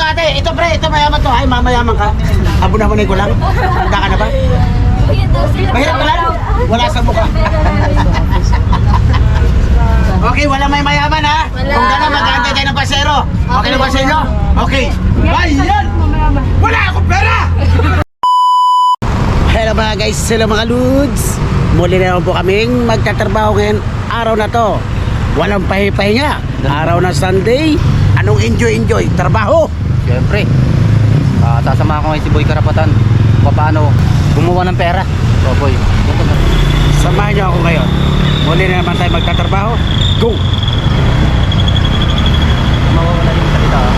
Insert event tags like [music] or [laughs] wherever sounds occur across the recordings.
to ate. Ito pre, ito mayaman to. Ay, mamayaman ka. Abuna-abunay ko lang. Handa ka na ba? Mahirap ka lang? Wala sa mukha. [laughs] okay, wala may mayaman ha. Wala. Kung gano'n, mag-aantay tayo ng pasero. Okay na ba sa inyo? Okay. Bayan! Wala akong pera! [laughs] Hello mga guys, hello mga ludes. Muli na po kaming magtatrabaho ngayon araw na to. Walang pahipahinga. Araw ng Sunday. Anong enjoy-enjoy? Trabaho! Siyempre, ah sasamahan ko ngayon si Boy Karapatan paano gumawa ng pera. So Boy, ganito na. Samahan niyo ako ngayon. Muli na naman tayo magtatrabaho. Go! Mawawala yung salita. ah.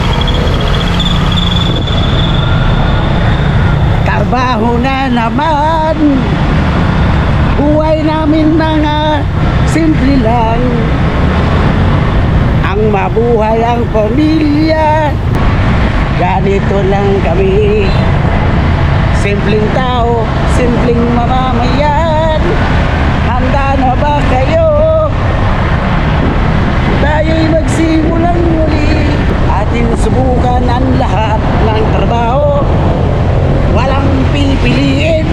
Trabaho na naman Buhay namin mga simple lang Ang mabuhay ang pamilya Ganito lang kami. Simpleng tao, simpleng mamamayan. Handa na ba kayo? Tayo'y magsimulang muli. Ating subukan ang lahat ng trabaho. Walang pipiliin.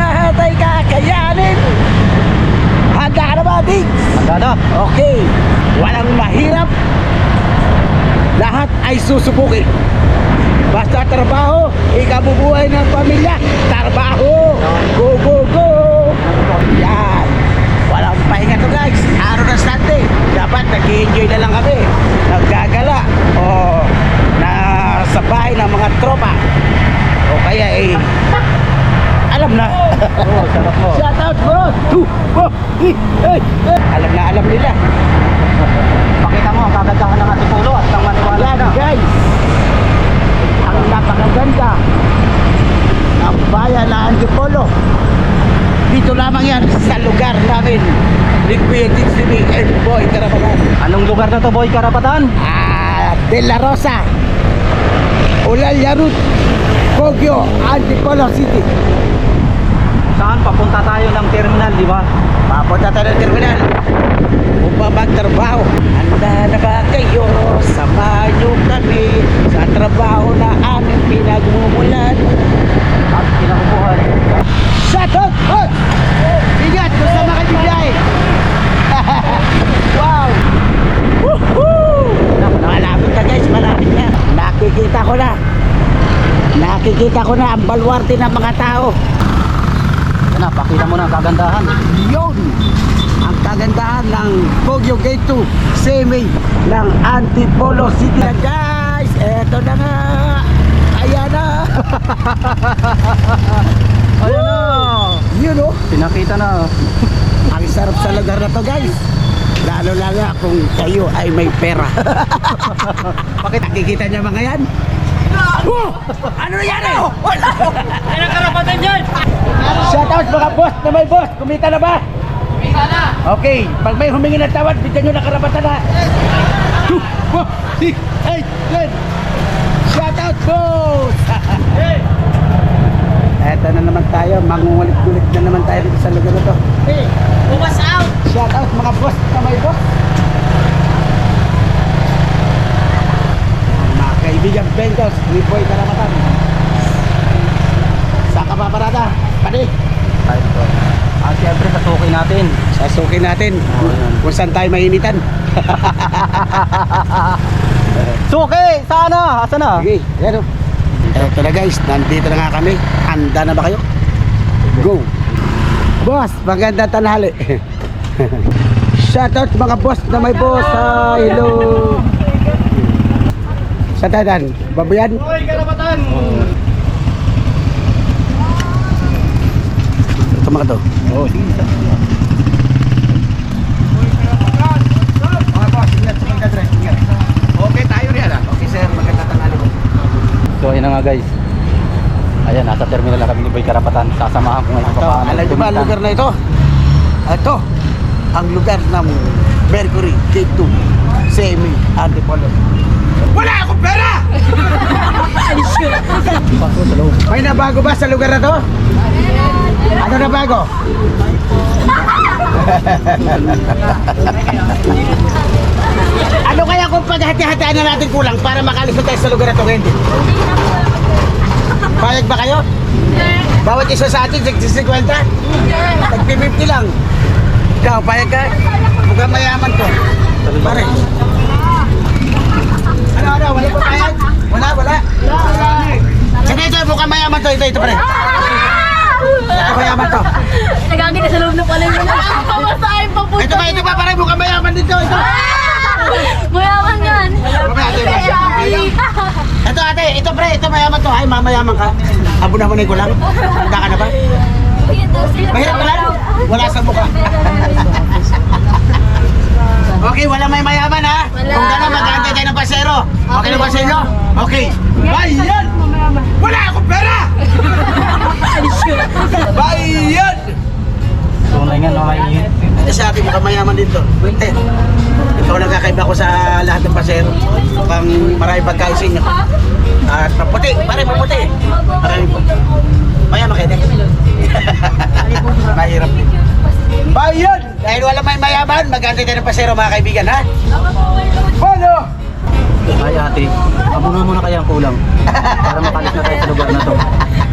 Lahat ay kakayanin. Handa na ba, Diggs? Handa na. Okay. Walang mahirap Lahat ay susubukin. Basta trabaho Ikabubuhay ng pamilya. Trabaho Go, go, go. Yan. Walang pahinga to guys. Araw na Sunday. Dapat nag-enjoy na lang kami. Naggagala O Nasa bahay ng mga tropa. O kaya eh Alam na. Oo, sarap mo. Shout out bro Two, oh, eh, eh, eh. Alam na alam nila. Pakita mo, ang kagandahan ng ating pulo at na. Guys Ang napakaganda Ang bayan na Antipolo Dito lamang yan [laughs] sa lugar namin Liquidated City and Boy Karapatan Anong lugar na to Boy Karapatan? Ah, De La Rosa Olalia Route Kogyo Antipolo City Saan? Papunta tayo ng terminal, di ba? Papunta tayo ng terminal upang magtrabaho. Handa na ba kayo? Samahan nyo kami sa trabaho na aming pinagmumulan. At kinakubuhan. Shut up! Hot! Ingat! Kung sama ka bibiyay! wow! Woohoo! Malapit na guys, malapit na. Nakikita ko na. Nakikita ko na ang balwarte ng mga tao. Yan na, pakita mo na ang kagandahan. Yun! Ang kagandahan ng Poggio Gate 2 Semi ng Antipolo City na guys! Eto na nga! Ayan na! [laughs] Ayan na! Yun oh! Pinakita na. [laughs] Ang sarap sa lugar na to guys! Lalo lang nga kung kayo ay may pera. [laughs] Bakit nakikita niya mga yan? Oh! Ano nangyari? Wala! Ano karapatan dyan? Shout out mga boss na may boss! Kumita na ba? Kumita na! Okay, pag may humingi ng tawad, bigyan nyo na karapatan na. Two, four, six, eight, ten. Shout out boss! [laughs] Eto na naman tayo, mangungulit-gulit na naman tayo dito sa lugar na to. Hey, bukas out. Shout out mga boss na may boss. Mga kaibigan Bengals, ni Boy Karamatan. Saan ka pa parada? Pati, Tayo dito. Ah, siyempre, sasukin natin. sasukin natin Oo, yan. kung saan tayo mainitan. [laughs] Suki! Sana! Asa na? Sige, yan o. Eto na guys, nandito na nga kami. Handa na ba kayo? Go! Boss, maganda tanghali. [laughs] Shoutout mga boss na may boss. Ah, hello. Sa tadan, babayan. Boy Karapatan! Ito mga to. Oo, sige. Pagkadre. Ingat. Okay tayo riyan ah. Okay sir, maganda tanghali. So, ayun na nga guys. Ayan, nasa terminal na kami ni Boy Karapatan. Sasamahan ko ngayon Ito, paano alam niyo ba ang lugar na ito? Ito, ang lugar ng Mercury Gate 2 Semi Antipolo. Wala akong pera! [laughs] May nabago ba sa lugar na to? Ano na bago? ano kaya kung paghati-hatian na natin kulang para makalis na tayo sa lugar na ito ngayon. Payag ba kayo? Bawat isa sa atin, 60-50? Tag-50 lang. Ikaw, payag ka? Mukhang mayaman to. Pare. Ano, ano? Wala pa payag? Wala. Sige, ito, mukhang mayaman to. Ito, ito, pare. Ito, mayaman to. Nagagin na sa loob ng palay mo na. Pamasahin pa po. Ito pa, ito pa, pare. Mukhang mayaman dito. Ito. Mayaman yan. Ito, ate. Ito, pre. Ito, mayaman to. Ay, mamayaman ka. Abo na ko lang. Handa ka na ba? Mahirap ka lang? Wala sa mukha. [laughs] Okay, wala may mayaman ha? Wala. Kung gano'n, mag-aantay tayo ng pasero. Okay na ba sa inyo? Okay. Bayan! Wala akong pera! [laughs] Bayan! Tunay nga, no, ay Ito sa akin, mukhang mayaman dito. Eh, ikaw lang kakaiba ko sa lahat ng pasero. Mukhang marami pagkain sa inyo. At maputi, pare maputi. Marami po. Mayaman kayo din. [laughs] Mahirap din. Bayan! Dahil wala may mayaman, mag-aantay tayo ng pasero mga kaibigan ha? Ano? Ay ate, abunan mo na kaya ang kulang. Para makalis na tayo sa lugar na to. [laughs]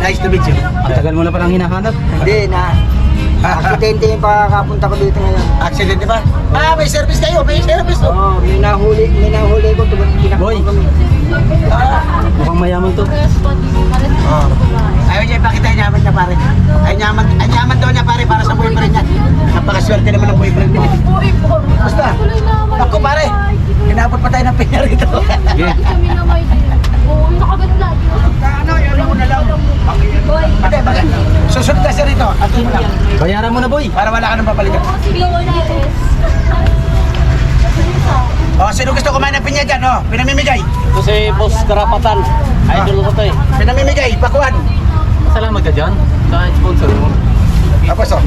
nice to meet you. Ang tagal mo na palang hinahanap. Hindi na. [laughs] Aksidente yung pagkapunta ko dito ngayon. Accident ba? Ah, may service kayo, may service to. Oo, oh, may nahuli, may nahuli ko. Tumat, Boy. kami. Ah. Mukhang mayaman to. Oh. Mo lang. Bayaran mo na boy. Para wala ka nang papalitan. Sige, wala yes. Oh, sino gusto kumain ng pinya dyan? Oh, pinamimigay. Ito si Boss Karapatan. Idol ko to eh. Pinamimigay, pakuan. Salamat ka dyan. Sa sponsor mo. Tapos oh,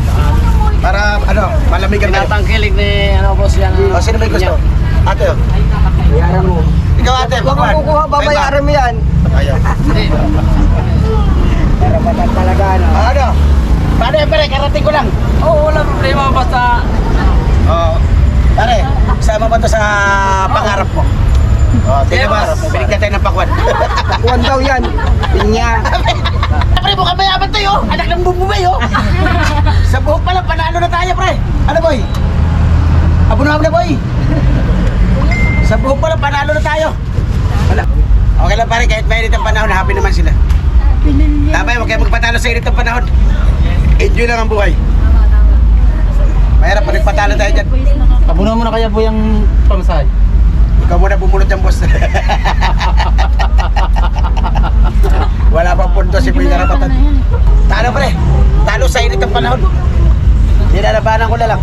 para ano, malamigan kayo. Tinatangkilig ni ano boss yan. Oh, sino may gusto? Ate, oh. Bayaran mo. Ikaw ate, Huwag pakuan. mo kukuha, babayaran mo yan. Ayaw. Karapatan talaga, ano. Ah, ano? Yan pare? Karating ko lang. Oo, wala problema. Basta Oo. Pare, sama ba to sa pangarap mo? Oh, tingnan mo, binigyan tayo ng pakwan. [laughs] Kuwan daw yan. Pinya. [laughs] pre, mukhang mayaman tayo. Anak ng bumubay, [laughs] oh. sa buhok pa lang, panalo na tayo, pre. Ano, boy? Abo na na, boy. Sa buhok pa lang, panalo na tayo. Wala. Okay lang, pare, kahit mainit ang panahon, happy naman sila. Tama, huwag kayo magpatalo sa init ng panahon. Enjoy lang ang buhay. Mahirap pa nagpatalo tayo dyan. abunan mo na kaya po yung pamasahe. Ikaw muna bumunot ng boss. [laughs] Wala pang pundo si Pwede Karapatan. Talo pre, talo sa init ng panahon. Nilalabanan ko na lang.